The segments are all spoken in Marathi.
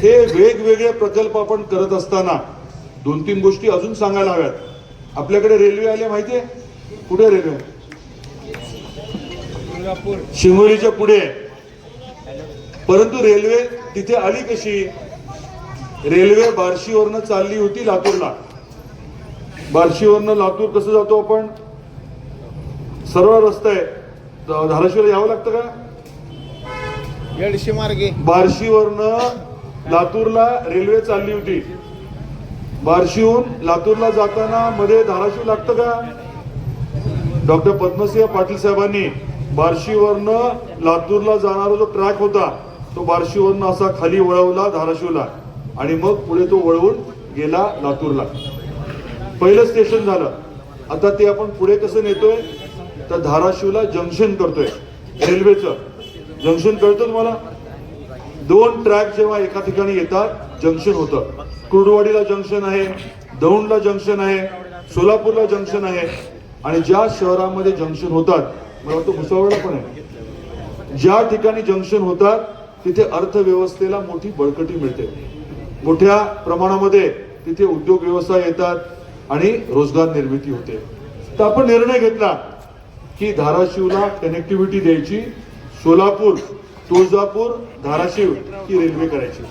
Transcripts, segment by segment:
हे वेगवेगळे प्रकल्प आपण करत असताना दोन तीन गोष्टी अजून सांगायला हव्यात. आपल्याकडे रेल्वे आल्या माहितीये कुठे रेल्वे? शिंगोलीच्या पुढे. आहे. परंतु रेल्वे तिथे आली कशी? रेल्वे बार्शीवरनं चालली होती लातूरला. बार्शीवरनं लातूर कसं जातो आपण? सरळ रस्ता आहे. धाराशिवला यावं लागतं का? येडशी मार्गे. बार्शीवरनं लातूरला रेल्वे चालली होती. बार्शीहून लातूरला जाताना मध्ये धाराशिव लागतं का? डॉक्टर पद्मसिंह पाटील साहेबांनी बार्शीवरनं लातूरला जाणारा जो ट्रॅक होता तो बार्शीवरनं असा खाली वळवला धाराशिवला. आणि मग पुढे तो वळवून गेला लातूरला. पहिलं स्टेशन झालं. आता ते आपण पुढे कसं नेतोय? तर धाराशिवला जंक्शन करतोय. रेल्वेचं. जंक्शन कळतं तुम्हाला? दोन ट्रॅक जेव्हा एका ठिकाणी येतात जंक्शन होतं. कुर्डवाडीला जंक्शन आहे दौंडला जंक्शन आहे सोलापूरला जंक्शन आहे. आणि ज्या शहरामध्ये जंक्शन होतात मला वाटतं भुसावळला पण आहे. ज्या ठिकाणी जंक्शन होतात तिथे अर्थव्यवस्थेला मोठी बळकटी मिळते. मोठ्या प्रमाणामध्ये तिथे उद्योग व्यवसाय येतात आणि रोजगार निर्मिती होते. तर आपण निर्णय घेतला की धाराशिवला कनेक्टिव्हिटी द्यायची. सोलापूर तुळजापूर धाराशिव ही रेल्वे करायची.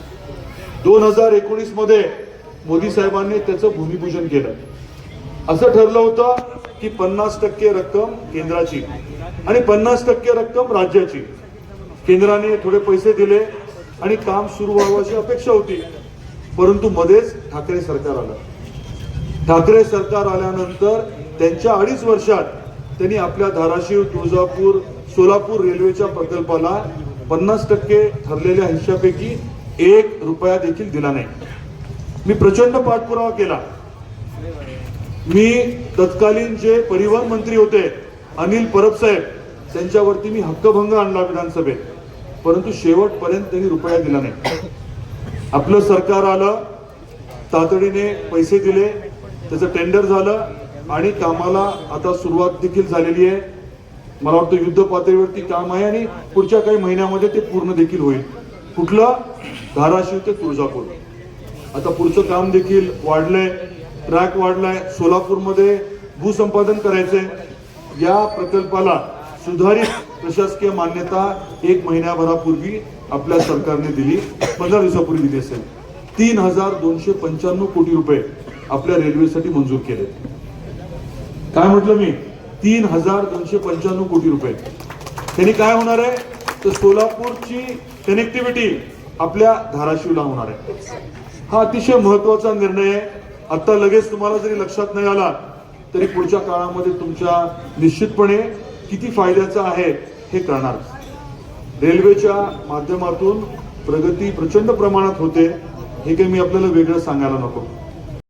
दोन हजार एकोणीसमध्ये मोदी साहेबांनी त्याचं भूमिपूजन केलं. असं ठरलं होतं की पन्नास टक्के रक्कम केंद्राची आणि पन्नास टक्के रक्कम राज्याची. केंद्राने थोडे पैसे दिले आणि काम सुरू व्हावं अशी अपेक्षा होती. परंतु मध्येच ठाकरे सरकार आलं. ठाकरे सरकार आल्यानंतर त्यांच्या अडीच वर्षात त्यांनी आपल्या धाराशिव तुळजापूर सोलापूर रेल्वेच्या प्रकल्पाला पन्नास टक्के ठरलेल्या हिश्श्यापैकी एक रुपया देखील दिला नाही. मी प्रचंड पाठपुरावा केला. मी तत्कालीन जे परिवहन मंत्री होते अनिल परब साहेब त्यांच्यावरती मी हक्कभंग आणला विधानसभेत. परंतु शेवटपर्यंत त्यांनी रुपया दिला नाही. आपलं सरकार आलं तातडीने पैसे दिले त्याचं टेंडर झालं आणि कामाला आता सुरुवात देखील झालेली आहे. मला वाटतं युद्ध पातळीवरती काम आहे आणि पुढच्या काही महिन्यामध्ये ते पूर्ण देखील होईल. कुठलं? धाराशिव ते तुळजापूर. आता पुढचं काम देखील वाढलंय. ट्रॅक वाढलाय. सोलापूरमध्ये भूसंपादन करायचंय. या प्रकल्पाला सुधारित प्रशासकीय मान्यता एक महिन्याभरापूर्वी आपल्या सरकारने दिली. पंधरा दिवसापूर्वी दिली असेल. तीन हजार दोनशे पंच्याण्णव कोटी रुपये आपल्या रेल्वेसाठी मंजूर केले. काय म्हटलं मी? तीन हजार दोनशे पंच्याण्णव कोटी रुपये. त्यांनी काय होणार आहे? तर सोलापूरची कनेक्टिव्हिटी आपल्या धाराशिवला होणार आहे. हा अतिशय महत्त्वाचा निर्णय आहे. आता लगेच तुम्हाला जरी लक्षात नाही आला तरी पुढच्या काळामध्ये तुमच्या निश्चितपणे किती फायद्याचा आहे हे कळणार. रेल्वेच्या माध्यमातून प्रगती प्रचंड प्रमाणात होते. हे काही मी आपल्याला वेगळं सांगायला नको.